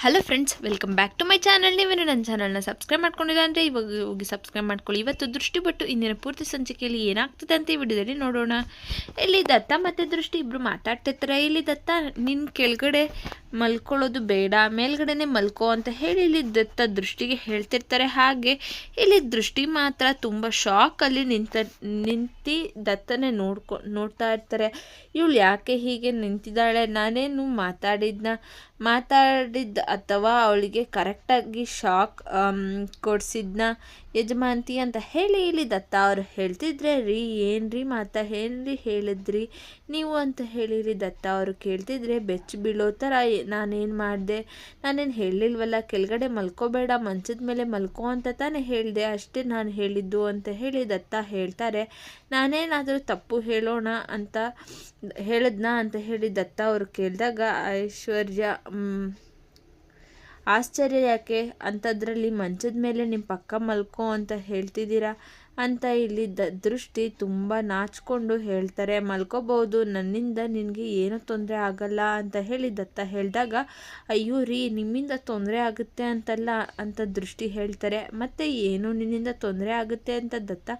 Hello friends welcome back to my channel ನೀವೇನು ನನ್ನ ಚಾನಲ್ನ ಸಬ್ಸ್ಕ್ರೈಬ್ ಮಾಡ್ಕೊಂಡಿಲ್ಲ ಅಂದರೆ ಇವಾಗ ಹೋಗಿ ಸಬ್ಸ್ಕ್ರೈಬ್ ಮಾಡ್ಕೊಳ್ಳಿ. ಇವತ್ತು ದೃಷ್ಟಿ ಬಟ್ಟು ಇಂದಿನ ಪೂರ್ತಿ ಸಂಚಿಕೆಯಲ್ಲಿ ಏನಾಗ್ತದೆ ಅಂತ ಈ ವಿಡಿಯೋದಲ್ಲಿ ನೋಡೋಣ. ಇಲ್ಲಿ ದತ್ತ ಮತ್ತು ದೃಷ್ಟಿ ಇಬ್ಬರು ಮಾತಾಡ್ತಿರ್ತಾರೆ. ಇಲ್ಲಿ ದತ್ತ ನಿನ್ನ ಕೆಳಗಡೆ ಮಲ್ಕೊಳ್ಳೋದು ಬೇಡ, ಮೇಲ್ಗಡೆನೆ ಮಲ್ಕೋ ಅಂತ ಹೇಳಿ ಇಲ್ಲಿ ದತ್ತ ದೃಷ್ಟಿಗೆ ಹೇಳ್ತಿರ್ತಾರೆ ಹಾಗೆ. ಇಲ್ಲಿ ದೃಷ್ಟಿ ಮಾತ್ರ ತುಂಬ ಶಾಕಲ್ಲಿ ನಿಂತ, ನಿಂತು ದತ್ತನೇ ನೋಡ್ಕೊ, ನೋಡ್ತಾ ಇರ್ತಾರೆ. ಇವಳು ಯಾಕೆ ಹೀಗೆ ನಿಂತಿದ್ದಾಳೆ? ನಾನೇನು ಮಾತಾಡಿದ್ನ, ಮಾತಾಡಿದ್ದ ಅಥವಾ ಅವಳಿಗೆ ಕರೆಕ್ಟಾಗಿ ಶಾಕ್ ಕೊಡಿಸಿದ್ನ? ಯಜಮಾಂತಿ ಅಂತ ಹೇಳಿ ಇಲ್ಲಿ ದತ್ತ ಅವರು ಹೇಳ್ತಿದ್ರೆ, ರೀ, ಏನ್ರಿ ಮಾತಾ ಏನ್ರಿ ಹೇಳಿದ್ರಿ? ನೀವು ಅಂತ ಹೇಳಿರಿ ದತ್ತ ಅವರು ಕೇಳ್ತಿದ್ರೆ, ಬೆಚ್ಚ ಬೀಳೋ ಥರ ನಾನೇನು ಮಾಡಿದೆ? ನಾನೇನು ಹೇಳಿಲ್ವಲ್ಲ, ಕೆಳಗಡೆ ಮಲ್ಕೋಬೇಡ, ಮಂಚದ ಮೇಲೆ ಮಲ್ಕೋ ಅಂತ ತಾನೇ ಹೇಳಿದೆ. ಅಷ್ಟೇ ನಾನು ಹೇಳಿದ್ದು ಅಂತ ಹೇಳಿ ದತ್ತ ಹೇಳ್ತಾರೆ. ನಾನೇನಾದರೂ ತಪ್ಪು ಹೇಳೋಣ ಅಂತ, ಹೇಳಿದ್ನಾ ಅಂತ ಹೇಳಿ ದತ್ತ ಅವರು ಕೇಳಿದಾಗ, ಐಶ್ವರ್ಯ ಆಶ್ಚರ್ಯ ಯಾಕೆ? ಅಂಥದ್ರಲ್ಲಿ ಮಂಚದ ಮೇಲೆ ನಿಮ್ಮ ಪಕ್ಕ ಮಲ್ಕೋ ಅಂತ ಹೇಳ್ತಿದ್ದೀರಾ? ಅಂತ ಇಲ್ಲಿ ದ ದೃಷ್ಟಿ ತುಂಬ ನಾಚಿಕೊಂಡು ಹೇಳ್ತಾರೆ. ಮಲ್ಕೋಬಹುದು, ನನ್ನಿಂದ ನಿನಗೆ ಏನೂ ತೊಂದರೆ ಆಗಲ್ಲ ಅಂತ ಹೇಳಿ ದತ್ತ ಹೇಳಿದಾಗ, ಅಯ್ಯೋ ರೀ, ನಿಮ್ಮಿಂದ ತೊಂದರೆ ಆಗುತ್ತೆ ಅಂತಲ್ಲ ಅಂತ ದೃಷ್ಟಿ ಹೇಳ್ತಾರೆ. ಮತ್ತು, ಏನು ನಿನ್ನಿಂದ ತೊಂದರೆ ಆಗುತ್ತೆ ಅಂತ ದತ್ತ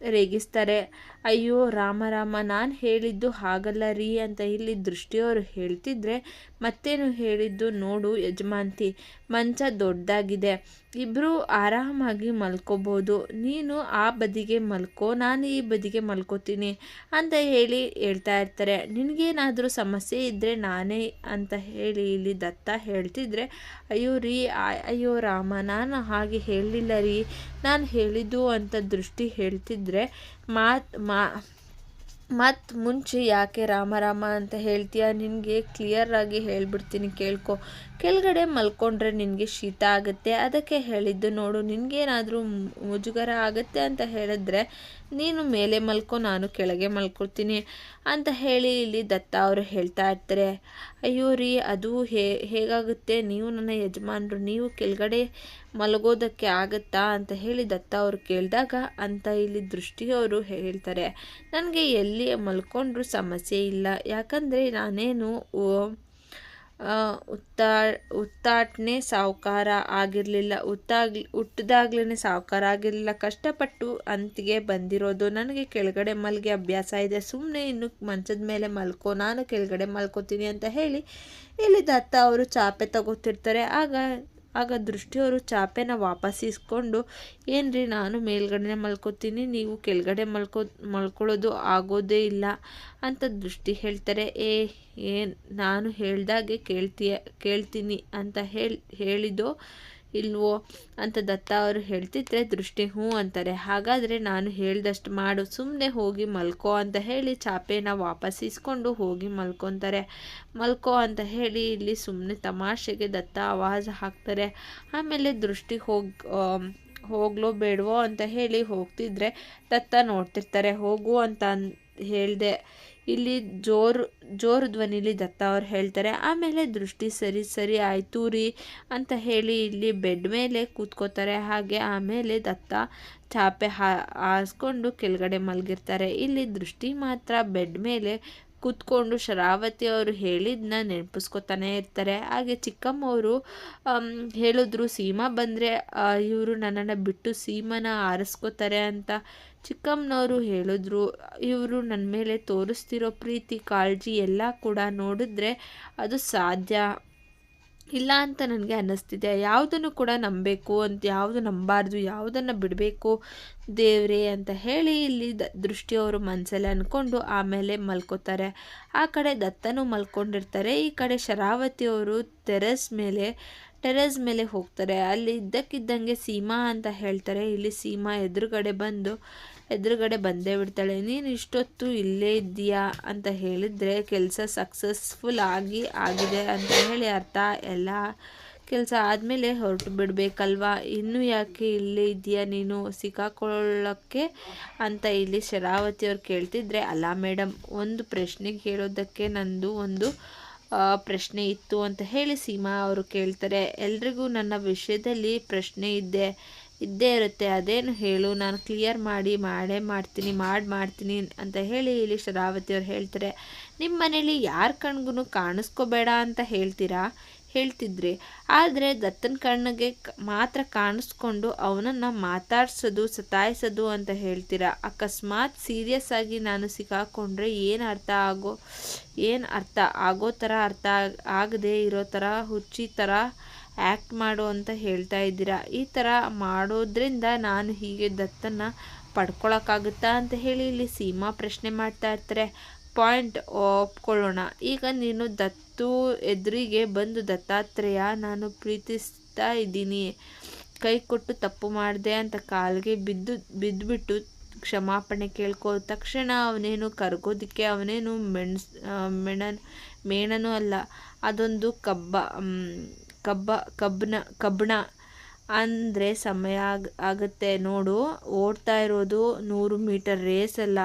ರೇಗಿಸ್ತಾರೆ. ಅಯ್ಯೋ ರಾಮ ರಾಮ, ನಾನು ಹೇಳಿದ್ದು ಹಾಗಲ್ಲ ರೀ ಅಂತ ಇಲ್ಲಿ ದೃಷ್ಟಿಯವರು ಹೇಳ್ತಿದ್ರೆ ಮತ್ತೇನು ಹೇಳಿದ್ದು ನೋಡು ಯಜಮಾಂತಿ ಮಂಚ ದೊಡ್ಡದಾಗಿದೆ. ಇಬ್ಬರು ಆರಾಮಾಗಿ ಮಲ್ಕೋಬೋದು. ನೀನು ಆ ಬದಿಗೆ ಮಲ್ಕೋ, ನಾನು ಈ ಬದಿಗೆ ಮಲ್ಕೋತೀನಿ ಅಂತ ಹೇಳಿ ಹೇಳ್ತಾ ಇರ್ತಾರೆ. ನಿನಗೇನಾದರೂ ಸಮಸ್ಯೆ ಇದ್ದರೆ ನಾನೇ ಅಂತ ಹೇಳಿ ಇಲ್ಲಿ ದತ್ತ ಹೇಳ್ತಿದ್ರೆ, ಅಯ್ಯೋ ರೀ ಅಯ್ಯೋ ರಾಮ, ನಾನು ಹಾಗೆ ಹೇಳಲಿಲ್ಲ ರೀ. ನಾನು ಹೇಳಿದ್ದು ಅಂತ ದೃಷ್ಟಿ ಹೇಳ್ತಿದ್ರೆ ಮಾತ್, ಮಾ ಮತ್ತು ಮುಂಚೆ ಯಾಕೆ ರಾಮ ರಾಮ ಅಂತ ಹೇಳ್ತೀಯ? ನಿನಗೆ ಕ್ಲಿಯರಾಗಿ ಹೇಳ್ಬಿಡ್ತೀನಿ, ಕೇಳ್ಕೊ. ಕೆಳಗಡೆ ಮಲ್ಕೊಂಡ್ರೆ ನಿನಗೆ ಶೀತ ಆಗುತ್ತೆ. ಅದಕ್ಕೆ ಹೇಳಿದ್ದು, ನೋಡು, ನಿನಗೇನಾದರೂ ಮುಜುಗರ ಆಗುತ್ತೆ ಅಂತ ಹೇಳಿದ್ರೆ ನೀನು ಮೇಲೆ ಮಲ್ಕೊ, ನಾನು ಕೆಳಗೆ ಮಲ್ಕೊಳ್ತೀನಿ ಅಂತ ಹೇಳಿ ಇಲ್ಲಿ ದತ್ತ ಅವರು ಹೇಳ್ತಾ ಇರ್ತಾರೆ. ಅಯ್ಯೋ ರೀ, ಅದು ಹೇ, ಹೇಗಾಗುತ್ತೆ? ನೀವು ನನ್ನ ಯಜಮಾನರು, ನೀವು ಕೆಳಗಡೆ ಮಲಗೋದಕ್ಕೆ ಆಗುತ್ತಾ? ಅಂತ ಹೇಳಿ ದತ್ತ ಅವರು ಕೇಳಿದಾಗ ಅಂತ ಇಲ್ಲಿ ದೃಷ್ಟಿಯವರು ಹೇಳ್ತಾರೆ. ನನಗೆ ಎಲ್ಲಿ ಮಲ್ಕೊಂಡ್ರೂ ಸಮಸ್ಯೆ ಇಲ್ಲ. ಯಾಕಂದರೆ ನಾನೇನು ಉತ್ತಾ ಉತ್ತಾಟ್ನೆ ಸಾವುಕಾರ ಆಗಿರಲಿಲ್ಲ. ಉತ್ತಾಗ್ಲಿ ಹುಟ್ಟಿದಾಗ್ಲೇ ಸಾವುಕಾರ ಆಗಿರಲಿಲ್ಲ. ಕಷ್ಟಪಟ್ಟು ಅಂತಿಗೆ ಬಂದಿರೋದು. ನನಗೆ ಕೆಳಗಡೆ ಮಲ್ಗೆ ಅಭ್ಯಾಸ ಇದೆ. ಸುಮ್ಮನೆ ಇನ್ನು ಮಂಚದ ಮೇಲೆ ಮಲ್ಕೋ. ನಾನು ಕೆಳಗಡೆ ಮಲ್ಕೋತೀನಿ ಅಂತ ಹೇಳಿ ಇಲ್ಲಿ ದತ್ತ ಅವರು ಚಾಪೆ ತಗೋತಿರ್ತಾರೆ. ಆಗ ಆಗ ದೃಷ್ಟಿಯವರು ಚಾಪೆನ ವಾಪಸ್ ಇಸ್ಕೊಂಡು ಏನ್ರಿ ನಾನು ಮೇಲ್ಗಡೆ ಮಲ್ಕೋತೀನಿ, ನೀವು ಕೆಳಗಡೆ ಮಲ್ಕೋ, ಮಲ್ಕೊಳ್ಳೋದು ಆಗೋದೇ ಇಲ್ಲ ಅಂತ ದೃಷ್ಟಿ ಹೇಳ್ತಾರೆ. ಏ, ಏನು, ನಾನು ಹೇಳ್ದಾಗೆ ಕೇಳ್ತೀಯ, ಕೇಳ್ತೀನಿ ಅಂತ ಹೇಳಿ, ಹೇಳಿದೋ ಇಲ್ವೋ ಅಂತ ದತ್ತ ಅವರು ಹೇಳ್ತಿದ್ರೆ ದೃಷ್ಟಿ ಹ್ಞೂ ಅಂತಾರೆ. ಹಾಗಾದರೆ ನಾನು ಹೇಳ್ದಷ್ಟು ಮಾಡು. ಸುಮ್ಮನೆ ಹೋಗಿ ಮಲ್ಕೋ ಅಂತ ಹೇಳಿ ಚಾಪೆನ ವಾಪಸ್ ಇಸ್ಕೊಂಡು ಹೋಗಿ ಮಲ್ಕೊತಾರೆ. ಮಲ್ಕೋ ಅಂತ ಹೇಳಿ ಇಲ್ಲಿ ಸುಮ್ಮನೆ ತಮಾಷೆಗೆ ದತ್ತ ಆವಾಜ್ ಹಾಕ್ತಾರೆ. ಆಮೇಲೆ ದೃಷ್ಟಿ ಹೋಗಿ ಹೋಗ್ಲೋ ಬೇಡವೋ ಅಂತ ಹೇಳಿ ಹೋಗ್ತಿದ್ರೆ ದತ್ತ ನೋಡ್ತಿರ್ತಾರೆ. ಹೋಗು ಅಂತ ಹೇಳಿದೆ. ಇಲ್ಲಿ ಜೋರು ಜೋರು ಧ್ವನಿಲಿ ದತ್ತ ಅವ್ರು ಹೇಳ್ತಾರೆ, ಆಮೇಲೆ ದೃಷ್ಟಿ ಸರಿ ಸರಿ ಆಯಿತು ರೀ ಅಂತ ಹೇಳಿ ಇಲ್ಲಿ ಬೆಡ್ ಮೇಲೆ ಕೂತ್ಕೋತಾರೆ, ಹಾಗೆ ಆಮೇಲೆ ದತ್ತ ಚಾಪೆ ಹಾ, ಹಾಸ್ಕೊಂಡು ಕೆಳಗಡೆ ಮಲಗಿರ್ತಾರೆ. ಇಲ್ಲಿ ದೃಷ್ಟಿ ಮಾತ್ರ ಬೆಡ್ ಮೇಲೆ ಕೂತ್ಕೊಂಡು ಶರಾವತಿ ಅವರು ಹೇಳಿದ್ನ ನೆನಪಿಸ್ಕೊತಾನೆ ಇರ್ತಾರೆ. ಹಾಗೆ ಚಿಕ್ಕಮ್ಮವರು ಹೇಳಿದ್ರು, ಸೀಮಾ ಬಂದರೆ ಇವರು ನನ್ನನ್ನು ಬಿಟ್ಟು ಸೀಮನ ಆರಿಸ್ಕೋತಾರೆ ಅಂತ ಚಿಕ್ಕಮ್ಮನವರು ಹೇಳಿದ್ರು. ಇವರು ನನ್ನ ಮೇಲೆ ತೋರಿಸ್ತಿರೋ ಪ್ರೀತಿ, ಕಾಳಜಿ ಎಲ್ಲ ಕೂಡ ನೋಡಿದ್ರೆ ಅದು ಸಾಧ್ಯ. ಇಲ್ಲ ಅಂತ ನನಗೆ ಅನ್ನಿಸ್ತಿದೆ. ಯಾವುದನ್ನು ಕೂಡ ನಂಬಬೇಕು ಅಂತ, ಯಾವುದು ನಂಬಾರ್ದು, ಯಾವುದನ್ನು ಬಿಡಬೇಕು ದೇವ್ರೇ ಅಂತ ಹೇಳಿ ಇಲ್ಲಿ ದ, ದೃಷ್ಟಿಯವರು ಮನಸ್ಸಲ್ಲಿ ಅಂದ್ಕೊಂಡು ಆಮೇಲೆ ಮಲ್ಕೋತಾರೆ. ಆ ಕಡೆ ದತ್ತನು ಮಲ್ಕೊಂಡಿರ್ತಾರೆ. ಈ ಕಡೆ ಶರಾವತಿಯವರು ಟೆರೆಸ್ ಮೇಲೆ ಟೆರೆಸ್ ಮೇಲೆ ಹೋಗ್ತಾರೆ. ಅಲ್ಲಿ ಇದ್ದಕ್ಕಿದ್ದಂಗೆ ಸೀಮಾ ಅಂತ ಹೇಳ್ತಾರೆ. ಇಲ್ಲಿ ಸೀಮಾ ಎದುರುಗಡೆ ಬಂದು ಎದುರುಗಡೆ ಬಂದೇ ಬಿಡ್ತಾಳೆ, ನೀನು ಇಷ್ಟೊತ್ತು ಇಲ್ಲೇ ಇದ್ದೀಯಾ? ಅಂತ ಹೇಳಿದರೆ, ಕೆಲಸ ಸಕ್ಸಸ್ಫುಲ್ ಆಗಿ ಆಗಿದೆ ಅಂತ ಹೇಳಿ ಅರ್ಥ. ಎಲ್ಲ ಕೆಲಸ ಆದಮೇಲೆ ಹೊರಟು ಬಿಡಬೇಕಲ್ವಾ? ಇನ್ನೂ ಯಾಕೆ ಇಲ್ಲೇ ಇದೆಯಾ ನೀನು? ಸಿಕ್ಕಾಕೊಳ್ಳೋಕ್ಕೆ ಅಂತ ಇಲ್ಲಿ ಶರಾವತಿಯವ್ರು ಕೇಳ್ತಿದ್ರೆ, ಅಲ್ಲ ಮೇಡಮ್ ಒಂದು ಪ್ರಶ್ನೆಗೆ ಹೇಳೋದಕ್ಕೆ ನಂದು ಒಂದು ಪ್ರಶ್ನೆ ಇತ್ತು ಅಂತ ಹೇಳಿ ಸೀಮಾ ಅವರು ಕೇಳ್ತಾರೆ. ಎಲ್ರಿಗೂ ನನ್ನ ವಿಷಯದಲ್ಲಿ ಪ್ರಶ್ನೆ ಇದ್ದೆ ಇದ್ದೇ ಇರುತ್ತೆ, ಅದೇನು ಹೇಳು, ನಾನು ಕ್ಲಿಯರ್ ಮಾಡಿ, ಮಾಡೇ ಮಾಡ್ತೀನಿ, ಮಾಡಿ ಮಾಡ್ತೀನಿ ಅಂತ ಹೇಳಿ ಇಲ್ಲಿ ಶರಾವತಿಯವ್ರು ಹೇಳ್ತಾರೆ. ನಿಮ್ಮ ಮನೇಲಿ ಯಾರ ಕಣ್ಗೂ ಕಾಣಿಸ್ಕೋಬೇಡ ಅಂತ ಹೇಳ್ತೀರಾ? ಹೇಳ್ತಿದ್ರಿ. ಆದರೆ ದತ್ತನ ಕಣ್ಣಿಗೆ ಮಾತ್ರ ಕಾಣಿಸ್ಕೊಂಡು ಅವನನ್ನು ಮಾತಾಡ್ಸೋದು, ಸತಾಯಿಸೋದು ಅಂತ ಹೇಳ್ತೀರಾ? ಅಕಸ್ಮಾತ್ ಸೀರಿಯಸ್ ಆಗಿ ನಾನು ಸಿಕ್ಕಾಕೊಂಡ್ರೆ ಏನು ಅರ್ಥ ಆಗೋ, ಏನು ಅರ್ಥ ಆಗೋ ಥರ ಅರ್ಥ ಆಗ್- ಆಗದೆ ಇರೋ ಥರ ಹುಚ್ಚಿ ಥರ ಆ್ಯಕ್ಟ್ ಮಾಡು ಅಂತ ಹೇಳ್ತಾ ಇದ್ದೀರಾ? ಈ ಥರ ಮಾಡೋದ್ರಿಂದ ನಾನು ಹೀಗೆ ದತ್ತನ್ನು ಪಡ್ಕೊಳಕ್ಕಾಗುತ್ತಾ ಅಂತ ಹೇಳಿ ಇಲ್ಲಿ ಸೀಮಾ ಪ್ರಶ್ನೆ ಮಾಡ್ತಾ ಇರ್ತಾರೆ. ಪಾಯಿಂಟ್ ಒಪ್ಕೊಳ್ಳೋಣ. ಈಗ ನೀನು ದತ್ತು ಎದುರಿಗೆ ಬಂದು ದತ್ತಾತ್ರೇಯ, ನಾನು ಪ್ರೀತಿಸ್ತಾ ಇದ್ದೀನಿ. ಕೈ ಕೊಟ್ಟು ತಪ್ಪು ಮಾಡಿದೆ ಅಂತ ಕಾಲಿಗೆ ಬಿದ್ದು ಬಿದ್ದುಬಿಟ್ಟು ಕ್ಷಮಾಪಣೆ ಕೇಳ್ಕೋ ತಕ್ಷಣ ಅವನೇನು ಕರ್ಗೋದಕ್ಕೆ ಅವನೇನು ಮೆಣಸ್ ಮೆಣನ್, ಮೇಣನೂ ಅಲ್ಲ, ಅದೊಂದು ಕಬ್ಬ ಕಬ್ಬ ಕಬ್ಬನ ಕಬ್ಬಣ ಅಂದರೆ ಸಮಯ ಆಗ, ಆಗುತ್ತೆ. ನೋಡು, ಓಡ್ತಾ ಇರೋದು ನೂರು ಮೀಟರ್ ರೇಸ್ ಅಲ್ಲ.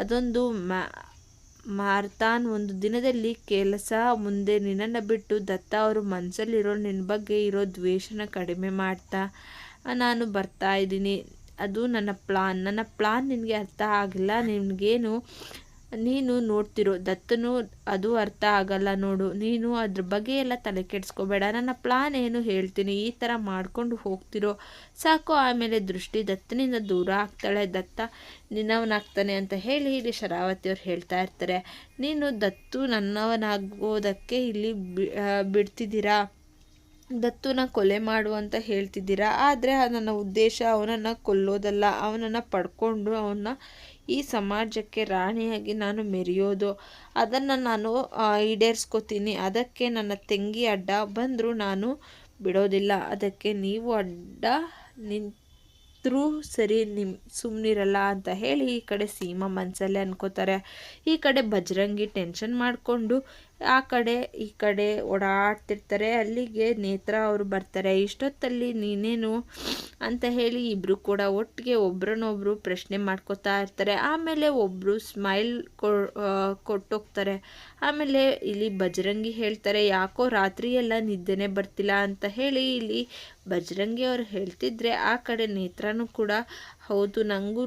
ಅದೊಂದು ಮ್ಯಾ ಮಾರ್ತಾನ್ ಒಂದು ದಿನದಲ್ಲಿ ಕೆಲಸ ಮುಂದೆ ನಿನ್ನನ್ನು ಬಿಟ್ಟು ದತ್ತ ಅವರು ಮನಸ್ಸಲ್ಲಿರೋ ನಿನ್ನ ಬಗ್ಗೆ ಇರೋ ದ್ವೇಷನ ಕಡಿಮೆ ಮಾಡ್ತಾ, ನಾನು ಬರ್ತಾ ಇದ್ದೀನಿ. ಅದು ನನ್ನ ಪ್ಲಾನ್. ನನ್ನ ಪ್ಲಾನ್ ನಿನಗೆ ಅರ್ಥ ಆಗಿಲ್ಲ. ನಿನಗೇನು ನೀನು ನೋಡ್ತಿರೋ ದತ್ತನು ಅದು ಅರ್ಥ ಆಗಲ್ಲ ನೋಡು. ನೀನು ಅದ್ರ ಬಗ್ಗೆ ಎಲ್ಲ ತಲೆ ಕೆಡಿಸ್ಕೋಬೇಡ. ನನ್ನ ಪ್ಲಾನ್ ಏನು ಹೇಳ್ತೀನಿ. ಈ ಥರ ಮಾಡ್ಕೊಂಡು ಹೋಗ್ತಿರೋ. ಸಾಕು, ಆಮೇಲೆ ದೃಷ್ಟಿ ದತ್ತನಿಂದ ದೂರ ಆಗ್ತಾಳೆ. ದತ್ತ ನಿನ್ನವನಾಗ್ತಾನೆ ಅಂತ ಹೇಳಿ ಇಲ್ಲಿ ಶರಾವತಿಯವ್ರು ಹೇಳ್ತಾ ಇರ್ತಾರೆ. ನೀನು ದತ್ತು ನನ್ನವನಾಗೋದಕ್ಕೆ ಇಲ್ಲಿ ಬಿಡ್ತಿದ್ದೀರಾ? ದತ್ತುನ ಕೊಲೆ ಮಾಡು ಅಂತ ಹೇಳ್ತಿದ್ದೀರಾ? ಆದರೆ ನನ್ನ ಉದ್ದೇಶ ಅವನನ್ನು ಕೊಲ್ಲೋದಲ್ಲ. ಅವನನ್ನು ಪಡ್ಕೊಂಡು ಅವನ್ನ ಈ ಸಮಾಜಕ್ಕೆ ರಾಣಿಯಾಗಿ ನಾನು ಮೆರೆಯೋದು, ಅದನ್ನು ನಾನು ಈಡೇರಿಸ್ಕೋತೀನಿ. ಅದಕ್ಕೆ ನನ್ನ ತಂಗಿ ಅಡ್ಡ ಬಂದರೂ ನಾನು ಬಿಡೋದಿಲ್ಲ. ಅದಕ್ಕೆ ನೀವು ಅಡ್ಡ ನಿಂತರೂ ಸರಿ ನಿಮ್ಮ ಸುಮ್ಮನಿರಲ್ಲ ಅಂತ ಹೇಳಿ ಈ ಕಡೆ ಸೀಮಾ ಮನಸ್ಸಲ್ಲೇ ಅನ್ಕೋತಾರೆ. ಈ ಕಡೆ ಬಜರಂಗಿ ಟೆನ್ಷನ್ ಮಾಡಿಕೊಂಡು ಆ ಕಡೆ ಈ ಕಡೆ ಓಡಾಡ್ತಿರ್ತಾರೆ. ಅಲ್ಲಿಗೆ ನೇತ್ರ ಅವರು ಬರ್ತಾರೆ. ಇಷ್ಟೊತ್ತಲ್ಲಿ ನೀನೇನು ಅಂತ ಹೇಳಿ ಇಬ್ಬರು ಕೂಡ ಒಟ್ಟಿಗೆ ಒಬ್ರನ್ನೊಬ್ರು ಪ್ರಶ್ನೆ ಮಾಡ್ಕೋತಾ ಇರ್ತಾರೆ. ಆಮೇಲೆ ಒಬ್ಬರು ಸ್ಮೈಲ್ ಕೊಟ್ಟೋಗ್ತಾರೆ. ಆಮೇಲೆ ಇಲ್ಲಿ ಬಜರಂಗಿ ಹೇಳ್ತಾರೆ, ಯಾಕೋ ರಾತ್ರಿ ಎಲ್ಲ ನಿದ್ದೆನೇ ಬರ್ತಿಲ್ಲ ಅಂತ ಹೇಳಿ ಇಲ್ಲಿ ಬಜರಂಗಿ ಅವ್ರು ಹೇಳ್ತಿದ್ರೆ ಆ ಕಡೆ ನೇತ್ರನೂ ಕೂಡ ಹೌದು ನನಗೂ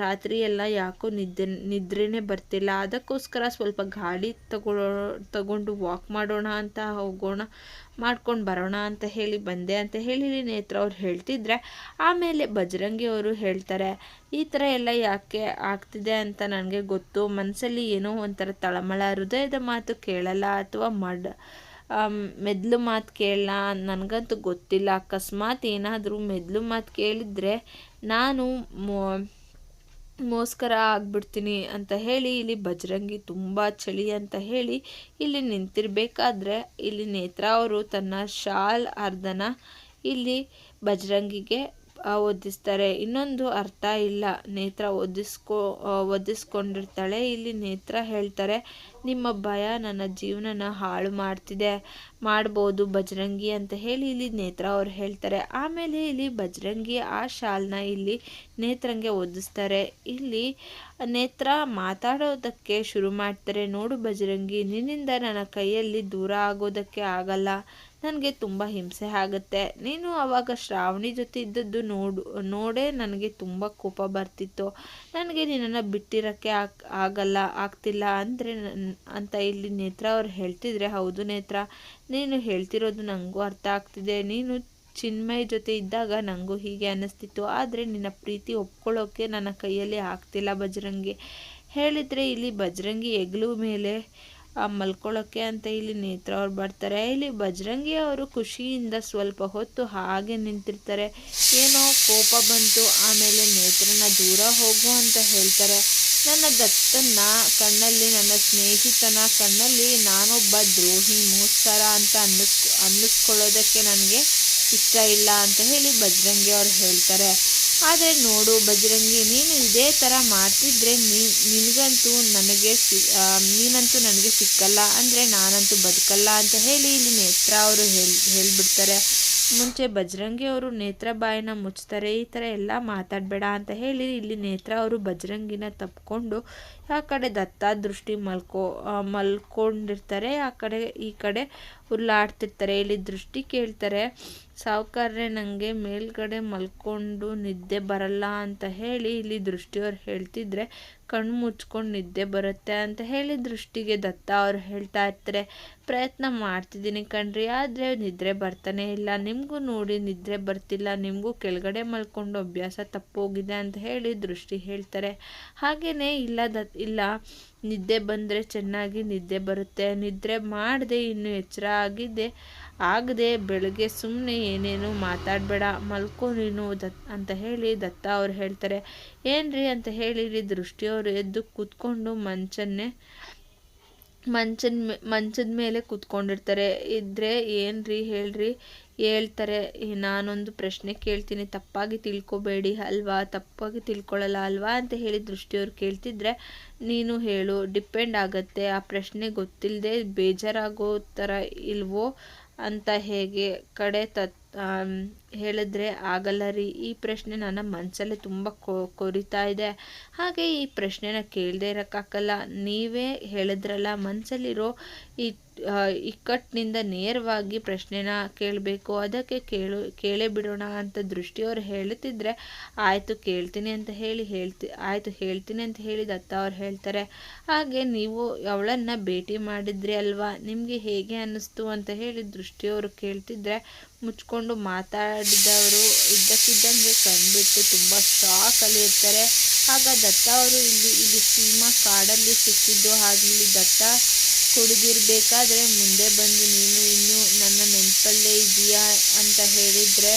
ರಾತ್ರಿ ಎಲ್ಲ ಯಾಕೋ ನಿದ್ದೆ, ನಿದ್ರೆನೇ ಬರ್ತಿಲ್ಲ. ಅದಕ್ಕೋಸ್ಕರ ಸ್ವಲ್ಪ ಗಾಡಿ ತಗೋ ತಗೊಂಡು ವಾಕ್ ಮಾಡೋಣ ಅಂತ ಹೋಗೋಣ, ಮಾಡ್ಕೊಂಡು ಬರೋಣ ಅಂತ ಹೇಳಿ ಬಂದೆ ಅಂತ ಹೇಳಿ ನೇತ್ರ ಅವ್ರು ಹೇಳ್ತಿದ್ರೆ, ಆಮೇಲೆ ಬಜರಂಗಿ ಅವರು ಹೇಳ್ತಾರೆ, ಈ ಥರ ಎಲ್ಲ ಯಾಕೆ ಆಗ್ತಿದೆ ಅಂತ ನನಗೆ ಗೊತ್ತು. ಮನಸ್ಸಲ್ಲಿ ಏನೋ ಒಂಥರ ತಳಮಳ, ಹೃದಯದ ಮಾತು ಕೇಳಲ್ಲ ಅಥವಾ ಮಡ್ ಮೆದ್ಲು ಮಾತು ಕೇಳಲ್ಲ ನನಗಂತೂ ಗೊತ್ತಿಲ್ಲ. ಅಕಸ್ಮಾತ್ ಏನಾದರೂ ಮೆದ್ಲು ಮಾತು ಕೇಳಿದರೆ ನಾನು ಮೋಸ್ಕರ ಆಗ್ಬಿಡ್ತೀನಿ ಅಂತ ಹೇಳಿ, ಇಲ್ಲಿ ಬಜರಂಗಿ ತುಂಬ ಚಳಿ ಅಂತ ಹೇಳಿ ಇಲ್ಲಿ ನಿಂತಿರಬೇಕಾದ್ರೆ ಇಲ್ಲಿ ನೇತ್ರ ಅವರು ತನ್ನ ಶಾಲ್, ಅರ್ಧನ ಇಲ್ಲಿ ಬಜರಂಗಿಗೆ ಒದಿಸ್ತಾರೆ ಇನ್ನೊಂದು ಅರ್ಥ ಇಲ್ಲ. ನೇತ್ರ ಓದಿಸ್ಕೋ ಒದಿಸ್ಕೊಂಡಿರ್ತಾಳೆ ಇಲ್ಲಿ ನೇತ್ರ ಹೇಳ್ತಾರೆ, ನಿಮ್ಮ ಭಯ ನನ್ನ ಜೀವನನ ಹಾಳು ಮಾಡ್ತಿದೆ. ಮಾಡ್ಬೋದು ಬಜರಂಗಿ ಅಂತ ಹೇಳಿ ಇಲ್ಲಿ ನೇತ್ರ ಅವ್ರು ಹೇಳ್ತಾರೆ. ಆಮೇಲೆ ಇಲ್ಲಿ ಬಜರಂಗಿ ಆ ಶಾಲ್ನ ಇಲ್ಲಿ ನೇತ್ರಂಗೆ ಒದಿಸ್ತಾರೆ ಇಲ್ಲಿ ನೇತ್ರ ಮಾತಾಡೋದಕ್ಕೆ ಶುರು ಮಾಡ್ತಾರೆ. ನೋಡು ಬಜರಂಗಿ, ನಿನ್ನಿಂದ ನನ್ನ ಕೈಯಲ್ಲಿ ದೂರ ಆಗೋದಕ್ಕೆ ಆಗಲ್ಲ. ನನಗೆ ತುಂಬ ಹಿಂಸೆ ಆಗುತ್ತೆ. ನೀನು ಅವಾಗ ಶ್ರಾವಣಿ ಜೊತೆ ಇದ್ದದ್ದು ನೋಡು, ನೋಡೇ ನನಗೆ ತುಂಬ ಕೋಪ ಬರ್ತಿತ್ತು. ನನಗೆ ನಿನ್ನನ್ನು ಬಿಟ್ಟಿರೋಕ್ಕೆ ಆಗ್, ಆಗಲ್ಲ, ಆಗ್ತಿಲ್ಲ ಅಂದರೆ ಅಂತ ಇಲ್ಲಿ ನೇತ್ರ ಅವ್ರು ಹೇಳ್ತಿದ್ರೆ, ಹೌದು ನೇತ್ರ, ನೀನು ಹೇಳ್ತಿರೋದು ನನಗೂ ಅರ್ಥ ಆಗ್ತಿದೆ. ನೀನು ಚಿನ್ಮಯ ಜೊತೆ ಇದ್ದಾಗ ನನಗೂ ಹೀಗೆ ಅನ್ನಿಸ್ತಿತ್ತು ಆದರೆ ನಿನ್ನ ಪ್ರೀತಿ ಒಪ್ಕೊಳ್ಳೋಕ್ಕೆ ನನ್ನ ಕೈಯಲ್ಲಿ ಆಗ್ತಿಲ್ಲ ಬಜರಂಗಿ. ಹೇಳಿದರೆ ಇಲ್ಲಿ ಬಜರಂಗಿ ಹೆಗ್ಲು ಮೇಲೆ ಮಲ್ಕೊಳ್ಳೋಕ್ಕೆ ಅಂತ ಇಲ್ಲಿ ನೇತ್ರ ಅವ್ರು ಬರ್ತಾರೆ. ಇಲ್ಲಿ ಬಜರಂಗಿ ಅವರು ಖುಷಿಯಿಂದ ಸ್ವಲ್ಪ ಹೊತ್ತು ಹಾಗೆ ನಿಂತಿರ್ತಾರೆ. ಏನೋ ಕೋಪ ಬಂತು, ಆಮೇಲೆ ನೇತ್ರನ ದೂರ ಹೋಗು ಅಂತ ಹೇಳ್ತಾರೆ. ನನ್ನ ದತ್ತನ್ನ ಕಣ್ಣಲ್ಲಿ ನನ್ನ ಸ್ನೇಹಿತನ ಕಣ್ಣಲ್ಲಿ ನಾನೊಬ್ಬ ದ್ರೋಹಿ ಮೋಸ್ಕರ ಅಂತ ಅನ್ನಿಸ್, ಅನ್ನಿಸ್ಕೊಳ್ಳೋದಕ್ಕೆ ನನಗೆ ಇಷ್ಟ ಇಲ್ಲ ಅಂತ ಹೇಳಿ ಬಜರಂಗಿ ಅವ್ರು ಹೇಳ್ತಾರೆ. ಆದರೆ ನೋಡು ಬಜರಂಗಿ ನೀನು ಇದೇ ಥರ ಮಾಡ್ತಿದ್ರೆ ನಿನಗಂತೂ ನನಗೆ ಸಿ ನೀನಂತೂ ನನಗೆ ಸಿಕ್ಕಲ್ಲ, ಅಂದರೆ ನಾನಂತೂ ಬದುಕಲ್ಲ ಅಂತ ಹೇಳಿ ಇಲ್ಲಿ ನೇತ್ರ ಅವರು ಹೇಳಿ, ಹೇಳಿಬಿಡ್ತಾರೆ. ಮುಂಚೆ ಬಜರಂಗಿ ಅವರು ನೇತ್ರ ಬಾಯಿನ ಮುಚ್ತಾರೆ, ಈ ಥರ ಎಲ್ಲ ಮಾತಾಡಬೇಡ ಅಂತ ಹೇಳಿ ಇಲ್ಲಿ ನೇತ್ರ ಅವರು ಬಜರಂಗಿನ ತಪ್ಕೊಂಡು ಆ ಕಡೆ ದತ್ತ ದೃಷ್ಟಿ ಮಲ್ಕೋ ಮಲ್ಕೊಂಡಿರ್ತಾರೆ, ಆ ಕಡೆ, ಈ ಕಡೆ ಹುಲ್ಲಾಡ್ತಿರ್ತಾರೆ ಇಲ್ಲಿ ದೃಷ್ಟಿ ಕೇಳ್ತಾರೆ, ಸಾವುಕಾರ್ರೆ ನನಗೆ ಮೇಲ್ಗಡೆ ಮಲ್ಕೊಂಡು ನಿದ್ದೆ ಬರಲ್ಲ ಅಂತ ಹೇಳಿ ಇಲ್ಲಿ ದೃಷ್ಟಿಯವ್ರು ಹೇಳ್ತಿದ್ರೆ, ಕಣ್ಣು ಮುಚ್ಕೊಂಡು ನಿದ್ದೆ ಬರುತ್ತೆ ಅಂತ ಹೇಳಿ ದೃಷ್ಟಿಗೆ ದತ್ತ ಅವ್ರು ಹೇಳ್ತಾ ಇರ್ತಾರೆ. ಪ್ರಯತ್ನ ಮಾಡ್ತಿದ್ದೀನಿ ಕಣ್ರಿ, ಆದರೆ ನಿದ್ರೆ ಬರ್ತಾನೆ ಇಲ್ಲ. ನಿಮಗೂ ನೋಡಿ ನಿದ್ರೆ ಬರ್ತಿಲ್ಲ, ನಿಮಗೂ ಕೆಳಗಡೆ ಮಲ್ಕೊಂಡು ಅಭ್ಯಾಸ ತಪ್ಪೋಗಿದೆ ಅಂತ ಹೇಳಿ ದೃಷ್ಟಿ ಹೇಳ್ತಾರೆ. ಹಾಗೆಯೇ ಇಲ್ಲ ದತ್ ಇಲ್ಲ. ನಿದ್ದೆ ಬಂದರೆ ಚೆನ್ನಾಗಿ ನಿದ್ದೆ ಬರುತ್ತೆ. ನಿದ್ರೆ ಮಾಡದೆ ಇನ್ನು ಎಚ್ಚರ ಆಗಿದ್ದೆ. ಆಗದೆ ಬೆಳಗ್ಗೆ ಸುಮ್ಮನೆ ಏನೇನು ಮಾತಾಡಬೇಡ, ಮಲ್ಕೊ ನೀನು ದತ್ ಅಂತ ಹೇಳಿ ದತ್ತ ಅವ್ರು ಹೇಳ್ತಾರೆ. ಏನ್ರಿ ಅಂತ ಹೇಳಿ ದೃಷ್ಟಿಯವರು ಎದ್ದು ಕೂತ್ಕೊಂಡು ಮಂಚನ್ನೇ ಮಂಚದ ಮೇ, ಮಂಚದ ಮೇಲೆ ಕೂತ್ಕೊಂಡಿರ್ತಾರೆ. ಇದ್ರೆ ಏನ್ರಿ ಹೇಳ್ರಿ ಹೇಳ್ತಾರೆ "ಏ, ನಾನೊಂದು ಪ್ರಶ್ನೆ ಕೇಳ್ತೀನಿ. ತಪ್ಪಾಗಿ ತಿಳ್ಕೊಬೇಡಿ ಅಲ್ವಾ? ತಪ್ಪಾಗಿ ತಿಳ್ಕೊಳ್ಳಲ್ಲ ಅಲ್ವಾ? ಅಂತ ಹೇಳಿ ದೃಷ್ಟಿಯವ್ರು ಕೇಳ್ತಿದ್ರೆ ನೀನು ಹೇಳು. ಡಿಪೆಂಡ್ ಆಗತ್ತೆ. ಆ ಪ್ರಶ್ನೆ ಗೊತ್ತಿಲ್ಲದೆ ಬೇಜಾರಾಗೋ ಥರ ಇಲ್ವೋ? ಅಂತ ಹೇಗೆ? ಕಡೆ ತತ್ ಹೇಳಿದ್ರೆ ಆಗಲ್ಲ ರೀ. ಈ ಪ್ರಶ್ನೆ ನನ್ನ ಮನಸ್ಸಲ್ಲೇ ತುಂಬ ಕೊರಿತಾ ಇದೆ. ಹಾಗೆ ಈ ಪ್ರಶ್ನೆನ ಕೇಳದೆ ಇರೋಕ್ಕಾಗಲ್ಲ. ನೀವೇ ಹೇಳಿದ್ರಲ್ಲ ಮನಸ್ಸಲ್ಲಿರೋ ಈ ಇಕ್ಕಟ್ಟಿನಿಂದ ನೇರವಾಗಿ ಪ್ರಶ್ನೆನ ಕೇಳಬೇಕು. ಅದಕ್ಕೆ ಕೇಳು, ಕೇಳೇ ಬಿಡೋಣ ಅಂತ ದೃಷ್ಟಿಯವ್ರು ಹೇಳ್ತಿದ್ರೆ, ಆಯಿತು, ಕೇಳ್ತೀನಿ ಅಂತ ಹೇಳಿ, ಹೇಳ್ತಿ, ಆಯಿತು, ಹೇಳ್ತೀನಿ ಅಂತ ಹೇಳಿ ದತ್ತ ಅವ್ರು ಹೇಳ್ತಾರೆ. ಹಾಗೆ ನೀವು ಅವಳನ್ನು ಭೇಟಿ ಮಾಡಿದ್ರಿ ಅಲ್ವಾ? ನಿಮಗೆ ಹೇಗೆ ಅನ್ನಿಸ್ತು ಅಂತ ಹೇಳಿ ದೃಷ್ಟಿಯವರು ಕೇಳ್ತಿದ್ರೆ ಮುಚ್ಕೊಂಡು ಮಾತಾಡಿದವರು ಇದ್ದಕ್ಕಿದ್ದಂಗೆ ಕಂಡುಬಿಟ್ಟು ತುಂಬ ಶಾಕಲ್ಲಿ ಇರ್ತಾರೆ. ಆಗ ದತ್ತ ಅವರು ಇಲ್ಲಿ ಇಲ್ಲಿ ಸೀಮಾ ಕಾಡಲ್ಲಿ ಸಿಕ್ಕಿದ್ದು ಹಾಗೆ ಇಲ್ಲಿ ದತ್ತ ಕುಡಿದಿರಬೇಕಾದ್ರೆ ಮುಂದೆ ಬಂದು ನೀನು ಇನ್ನೂ ನನ್ನ ನೆನಪಲ್ಲೇ ಇದೆಯಾ ಅಂತ ಹೇಳಿದರೆ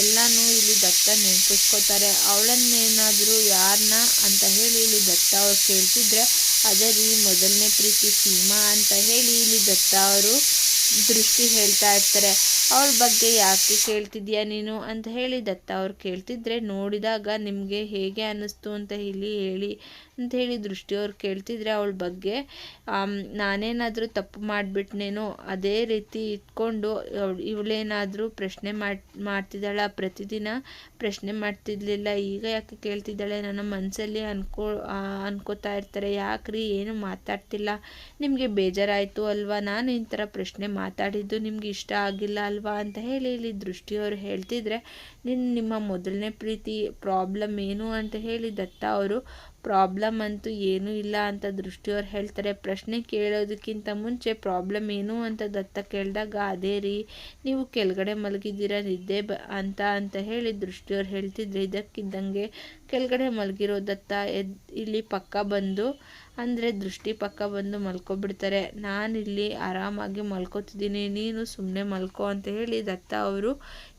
ಎಲ್ಲನೂ ಇಲ್ಲಿ ದತ್ತ ನೆನಪಿಸ್ಕೋತಾರೆ. ಅವಳನ್ನೇನಾದರೂ ಯಾರನ್ನ ಅಂತ ಹೇಳಿ ಇಲ್ಲಿ ದತ್ತ ಅವರು ಕೇಳ್ತಿದ್ರೆ, ಅದೇ ರೀ ಮೊದಲನೇ ಪ್ರೀತಿ ಸೀಮಾ ಅಂತ ಹೇಳಿ ಇಲ್ಲಿ ದತ್ತ ಅವರು ದೃಷ್ಟಿ ಹೇಳ್ತಾ ಇರ್ತಾರೆ. ಅವಳ ಬಗ್ಗೆ ಯಾಕೆ ಕೇಳ್ತಿದ್ಯಾ ನೀನು ಅಂತ ಹೇಳಿ ದತ್ತ ಅವ್ರು ಕೇಳ್ತಿದ್ರೆ ನೋಡಿದಾಗ ನಿಮಗೆ ಹೇಗೆ ಅನ್ನಿಸ್ತು ಅಂತ ಇಲ್ಲಿ ಹೇಳಿ ಅಂತ ಹೇಳಿ ದೃಷ್ಟಿಯವ್ರು ಕೇಳ್ತಿದ್ರೆ ಅವಳ ಬಗ್ಗೆ ನಾನೇನಾದರೂ ತಪ್ಪು ಮಾಡಿಬಿಟ್ನೇನೋ ಅದೇ ರೀತಿ ಇಟ್ಕೊಂಡು ಇವಳೇನಾದರೂ ಪ್ರಶ್ನೆ ಮಾಡಿ, ಮಾಡ್ತಿದ್ದಾಳ? ಪ್ರತಿದಿನ ಪ್ರಶ್ನೆ ಮಾಡ್ತಿದ್ಲಿಲ್ಲ. ಈಗ ಯಾಕೆ ಕೇಳ್ತಿದ್ದಾಳೆ? ನನ್ನ ಮನಸ್ಸಲ್ಲಿ ಅನ್ಕೋ ಅನ್ಕೋತಾ ಇರ್ತಾರೆ. ಯಾಕ್ರಿ? ಏನು ಮಾತಾಡ್ತಿಲ್ಲ. ನಿಮಗೆ ಬೇಜಾರಾಯಿತು ಅಲ್ವಾ? ನಾನು ಈ ಥರ ಪ್ರಶ್ನೆ ಮಾತಾಡಿದ್ದು ನಿಮ್ಗೆ ಇಷ್ಟ ಆಗಿಲ್ಲ ಅಲ್ವಾ? ಅಂತ ಹೇಳಿ ಇಲ್ಲಿ ದೃಷ್ಟಿಯವರು ಹೇಳ್ತಿದ್ರೆ ನಿನ್ನ ನಿಮ್ಮ ಮೊದಲನೇ ಪ್ರೀತಿ, ಪ್ರಾಬ್ಲಮ್ ಏನು? ಅಂತ ಹೇಳಿ ದತ್ತ ಅವರು ಪ್ರಾಬ್ಲಮ್ ಅಂತೂ ಏನೂ ಇಲ್ಲ ಅಂತ ದೃಷ್ಟಿಯವ್ರು ಹೇಳ್ತಾರೆ. ಪ್ರಶ್ನೆ ಕೇಳೋದಕ್ಕಿಂತ ಮುಂಚೆ ಪ್ರಾಬ್ಲಮ್ ಏನು ಅಂತ ದತ್ತ ಕೇಳಿದಾಗ, ಅದೇ ರೀ, ನೀವು ಕೆಳಗಡೆ ಮಲಗಿದ್ದೀರಾ, ನಿದ್ದೆ ಬ ಅಂತ ಅಂತ ಹೇಳಿ ದೃಷ್ಟಿಯವ್ರು ಹೇಳ್ತಿದ್ರೆ ಇದಕ್ಕಿದ್ದಂಗೆ ಕೆಳಗಡೆ ಮಲಗಿರೋ ದತ್ತ ಎದ್, ಇಲ್ಲಿ ಪಕ್ಕ ಬಂದು, ಅಂದರೆ ದೃಷ್ಟಿ ಪಕ್ಕ ಬಂದು ಮಲ್ಕೊಬಿಡ್ತಾರೆ. ನಾನಿಲ್ಲಿ ಆರಾಮಾಗಿ ಮಲ್ಕೋತಿದ್ದೀನಿ, ನೀನು ಸುಮ್ಮನೆ ಮಲ್ಕೋ ಅಂತ ಹೇಳಿ ದತ್ತ ಅವರು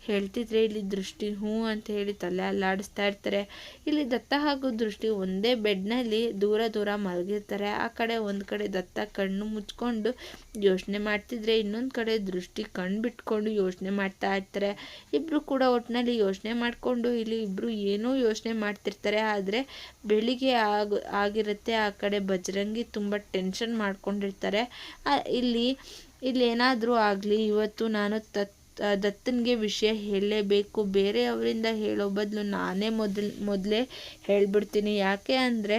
ಹೇಳ್ತಿದ್ರೆ ಇಲ್ಲಿ ದೃಷ್ಟಿ ಹ್ಞೂ ಅಂತ ಹೇಳಿ ತಲೆ ಅಲ್ಲಾಡಿಸ್ತಾ ಇರ್ತಾರೆ. ಇಲ್ಲಿ ದತ್ತ ಹಾಗೂ ದೃಷ್ಟಿ ಒಂದೇ ಬೆಡ್ನಲ್ಲಿ ದೂರ ದೂರ ಮಲಗಿರ್ತಾರೆ. ಆ ಕಡೆ ಒಂದು ಕಡೆ ದತ್ತ ಕಣ್ಣು ಮುಚ್ಕೊಂಡು ಯೋಚನೆ ಮಾಡ್ತಿದ್ರೆ ಇನ್ನೊಂದು ಕಡೆ ದೃಷ್ಟಿ ಕಣ್ಣು ಬಿಟ್ಕೊಂಡು ಯೋಚನೆ ಮಾಡ್ತಾ ಇರ್ತಾರೆ. ಇಬ್ಬರು ಕೂಡ ಒಟ್ಟಿನಲ್ಲಿ ಯೋಚನೆ ಮಾಡಿಕೊಂಡು ಇಲ್ಲಿ ಇಬ್ಬರು ಏನೂ ಯೋಚನೆ ಮಾಡ್ತಿರ್ತಾರೆ. ಆದರೆ ಬೆಳಿಗ್ಗೆ ಆಗ, ಆಗಿರುತ್ತೆ ಆ ಕಡೆ ಬಜರಂಗಿ ತುಂಬ ಟೆನ್ಷನ್ ಮಾಡ್ಕೊಂಡಿರ್ತಾರೆ. ಇಲ್ಲಿ ಇಲ್ಲಿ ಏನಾದರೂ ಆಗಲಿ, ಇವತ್ತು ನಾನು ತತ್ ದತ್ತನಿಗೆ ವಿಷಯ ಹೇಳಲೇಬೇಕು. ಬೇರೆಯವರಿಂದ ಹೇಳೋ ಬದಲು ನಾನೇ ಮೊದಲು, ಮೊದಲೇ ಹೇಳಿಬಿಡ್ತೀನಿ. ಯಾಕೆ ಅಂದರೆ,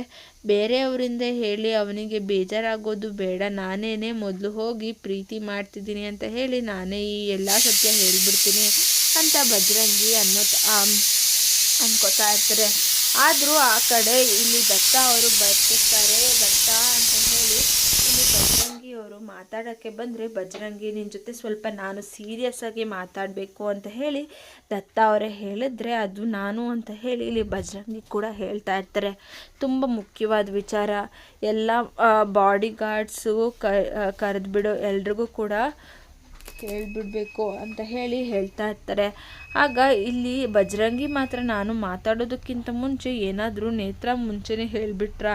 ಬೇರೆಯವರಿಂದ ಹೇಳಿ ಅವನಿಗೆ ಬೇಜಾರಾಗೋದು ಬೇಡ. ನಾನೇನೆ ಮೊದಲು ಹೋಗಿ ಪ್ರೀತಿ ಮಾಡ್ತಿದ್ದೀನಿ ಅಂತ ಹೇಳಿ ನಾನೇ ಈ ಎಲ್ಲ ಸತ್ಯ ಹೇಳಿಬಿಡ್ತೀನಿ ಅಂತ ಬಜರಂಗಿ ಅನ್ನೋ ಅನ್ಕೋತಾ ಇರ್ತಾರೆ. ಆದರೂ ಆ ಕಡೆ ಇಲ್ಲಿ ದತ್ತ ಅವರು ಬರ್ತಿರ್ತಾರೆ. ದತ್ತ ಅಂತ ಹೇಳಿ ಇಲ್ಲಿ ಬಜರಂಗಿ ಅವರು ಮಾತಾಡೋಕ್ಕೆ ಬಂದರೆ, ಬಜರಂಗಿ ನಿನ್ನ ಜೊತೆ ಸ್ವಲ್ಪ ನಾನು ಸೀರಿಯಸ್ ಆಗಿ ಮಾತಾಡಬೇಕು ಅಂತ ಹೇಳಿ ದತ್ತ ಅವರೇ ಹೇಳಿದ್ರೆ, ಅದು ನಾನು ಅಂತ ಹೇಳಿ ಇಲ್ಲಿ ಬಜರಂಗಿ ಕೂಡ ಹೇಳ್ತಾ ಇರ್ತಾರೆ. ತುಂಬ ಮುಖ್ಯವಾದ ವಿಚಾರ. ಎಲ್ಲ ಬಾಡಿ ಗಾರ್ಡ್ಸು ಕರೆದ್ಬಿಡೋ ಎಲ್ರಿಗೂ ಕೂಡ ಕೇಳಿಬಿಡ್ಬೇಕು ಅಂತ ಹೇಳಿ ಹೇಳ್ತಾ ಇರ್ತಾರೆ. ಆಗ ಇಲ್ಲಿ ಬಜರಂಗಿ ಮಾತ್ರ ನಾನು ಮಾತಾಡೋದಕ್ಕಿಂತ ಮುಂಚೆ ಏನಾದರೂ ನೇತ್ರ ಮುಂಚೆನೇ ಹೇಳಿಬಿಟ್ರ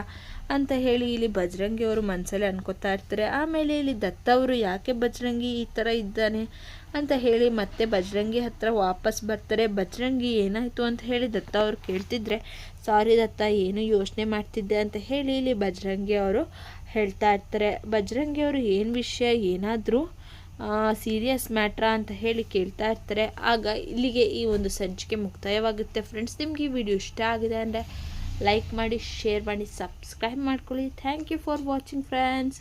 ಅಂತ ಹೇಳಿ ಇಲ್ಲಿ ಬಜರಂಗಿ ಅವರು ಮನಸ್ಸಲ್ಲಿ ಅನ್ಕೋತಾ ಇರ್ತಾರೆ. ಆಮೇಲೆ ಇಲ್ಲಿ ದತ್ತ ಅವರು ಯಾಕೆ ಬಜರಂಗಿ ಈ ಥರ ಇದ್ದಾನೆ ಅಂತ ಹೇಳಿ ಮತ್ತೆ ಬಜರಂಗಿ ಹತ್ರ ವಾಪಸ್ ಬರ್ತಾರೆ. ಬಜರಂಗಿ ಏನಾಯಿತು ಅಂತ ಹೇಳಿ ದತ್ತ ಅವರು ಕೇಳ್ತಿದ್ರೆ, ಸಾರಿ ದತ್ತ, ಏನು ಯೋಚನೆ ಮಾಡ್ತಿದ್ದೆ? ಅಂತ ಹೇಳಿ ಇಲ್ಲಿ ಬಜರಂಗಿ ಅವರು ಹೇಳ್ತಾ ಇರ್ತಾರೆ. ಬಜರಂಗಿ ಅವರು ಏನು ವಿಷಯ ಏನಾದರೂ ಸೀರಿಯಸ್ ಮ್ಯಾಟ್ರಾ ಅಂತ ಹೇಳಿ ಕೇಳ್ತಾ ಇರ್ತಾರೆ. ಆಗ ಇಲ್ಲಿಗೆ ಈ ಒಂದು ಸಂಚಿಕೆ ಮುಕ್ತಾಯವಾಗುತ್ತೆ. ಫ್ರೆಂಡ್ಸ್ ನಿಮಗೆ ಈ ವಿಡಿಯೋ ಇಷ್ಟ ಆಗಿದೆ ಅಂದರೆ ಲೈಕ್ ಮಾಡಿ ಶೇರ್ ಮಾಡಿ ಸಬ್ಸ್ಕ್ರೈಬ್ ಮಾಡ್ಕೊಳ್ಳಿ. Thank you for watching friends